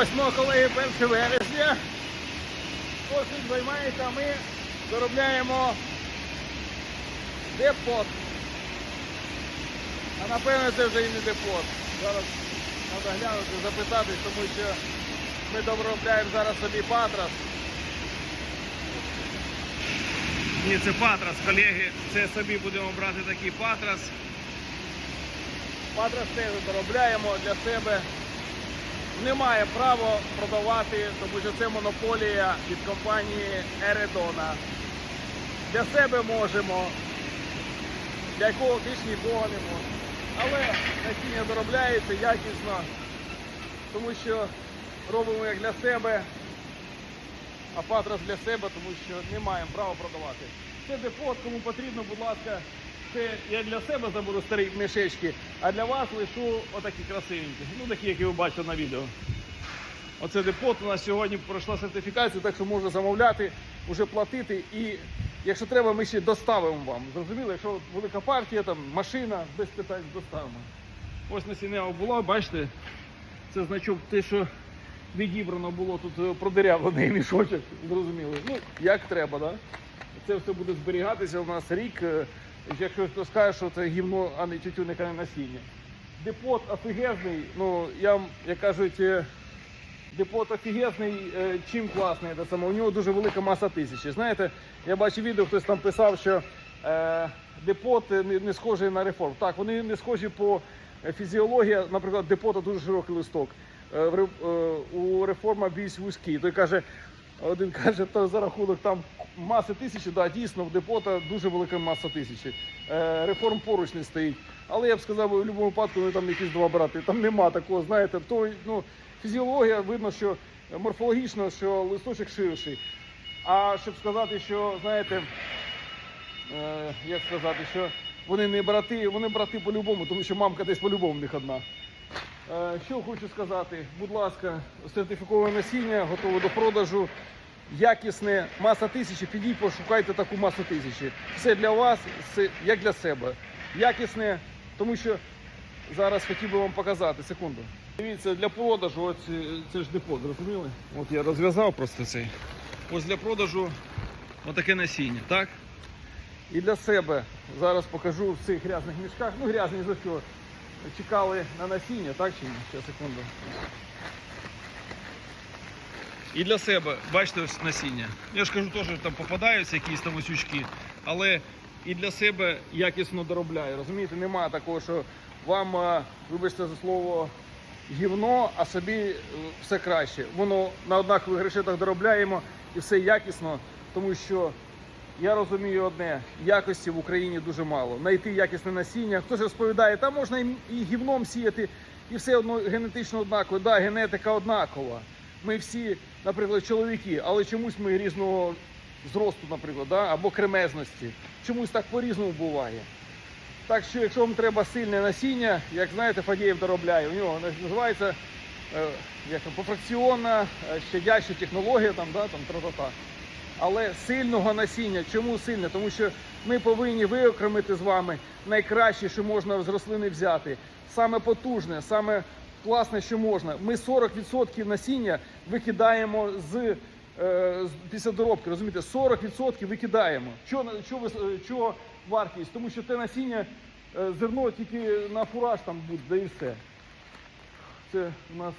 Ось мого колеги 1 вересня. Кожен займається, а ми заробляємо депот. А напевно це вже і не депот. Зараз треба глянути, запитати, тому що ми доробляємо зараз собі патрас. Ні, це патрас, колеги. Це собі будемо брати такий патрас. Патрас теж доробляємо для себе. Немає права продавати, тому що це монополія від компанії Ередона. Для себе можемо, для якого більш нікого не можемо. Але насіння доробляється якісно, тому що робимо як для себе, а патрас для себе, тому що не маємо права продавати. Це депот, кому потрібно, будь ласка, це я для себе заберу старі мішечки, а для вас лишу отакі красивенькі. Ну такі, які ви бачите на відео. Оце депот у нас сьогодні пройшла сертифікацію, так що можна замовляти, вже платити. І якщо треба, ми ще доставимо вам. Зрозуміло, якщо велика партія, там машина, без питань доставимо. Ось насіння була, бачите, це значок те, що відібрано було тут е, продирявлений мішочок, зрозуміло. Ну, як треба, да? Це все буде зберігатися у нас рік. Якщо хтось скаже, що це гівно, а не тютюн, яке насіння. Депот офігезний, ну я як кажуть, е, депот офігезний, е, чим класний, те саме, у нього дуже велика маса тисячі. Знаєте, я бачив відео, хтось там писав, що е, депот не, не схожий на реформ. Так, вони не схожі по е, фізіології, наприклад, депота дуже широкий листок. У реформа більш вузький. Той каже, один каже, то за рахунок там маси тисячі, да, дійсно, в депота дуже велика маса тисячі. Е, реформ поруч не стоїть. Але я б сказав, в будь-якому випадку вони там якісь два брати. Там нема такого, знаєте, то, ну, фізіологія видно, що морфологічно, що листочок ширший. А щоб сказати, що, знаєте, е, як сказати, що вони не брати, вони брати по-любому, тому що мамка десь по-любому в них одна. Е, Що хочу сказати, будь ласка, сертифіковане насіння, готове до продажу, якісне, маса тисячі, підіть, пошукайте таку масу тисячі. Все для вас, як для себе. Якісне, тому що зараз хотів би вам показати, секунду. Дивіться, для продажу, ось е, це ж депот, зрозуміли? От я розв'язав просто цей. Ось для продажу отаке насіння, так? І для себе зараз покажу в цих грязних мішках. Ну, грязні за що? Чекали на насіння, так чи ні? Ще секунду. І для себе, бачите, ось насіння. Я ж кажу, теж там попадаються якісь там осючки, але і для себе якісно доробляю. Розумієте, немає такого, що вам, вибачте за слово, гівно, а собі е, все краще. Воно на однакових решетах доробляємо і все якісно, тому що я розумію одне, якості в Україні дуже мало. Найти якісне насіння. Хтось розповідає, там можна і, гівном сіяти, і все одно генетично однаково. Да, генетика однакова. Ми всі, наприклад, чоловіки, але чомусь ми різного зросту, наприклад, да, або кремезності. Чомусь так по-різному буває. Так що, якщо вам треба сильне насіння, як знаєте, Фадієв доробляє, у нього називається е, як там, е, щадяща технологія, там, да, там, тра-та-та. Але сильного насіння. Чому сильне? Тому що ми повинні виокремити з вами найкраще, що можна з рослини взяти. Саме потужне, саме класне, що можна. Ми 40% насіння викидаємо е, з після доробки. Розумієте, 40% викидаємо. Чого, ви- чого вартість? Тому що те насіння, е, зерно тільки на фураж там буде, да і все. Це у нас.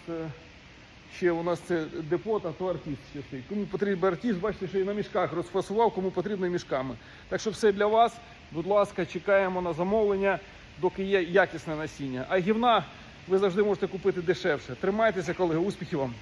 Ще у нас це депо, а то артист ще стоїть. Кому потрібен артист, бачите, що і на мішках розфасував, кому потрібно мішками. Так що все для вас. Будь ласка, чекаємо на замовлення, доки є якісне насіння. А гівна ви завжди можете купити дешевше. Тримайтеся, колеги, успіхів вам!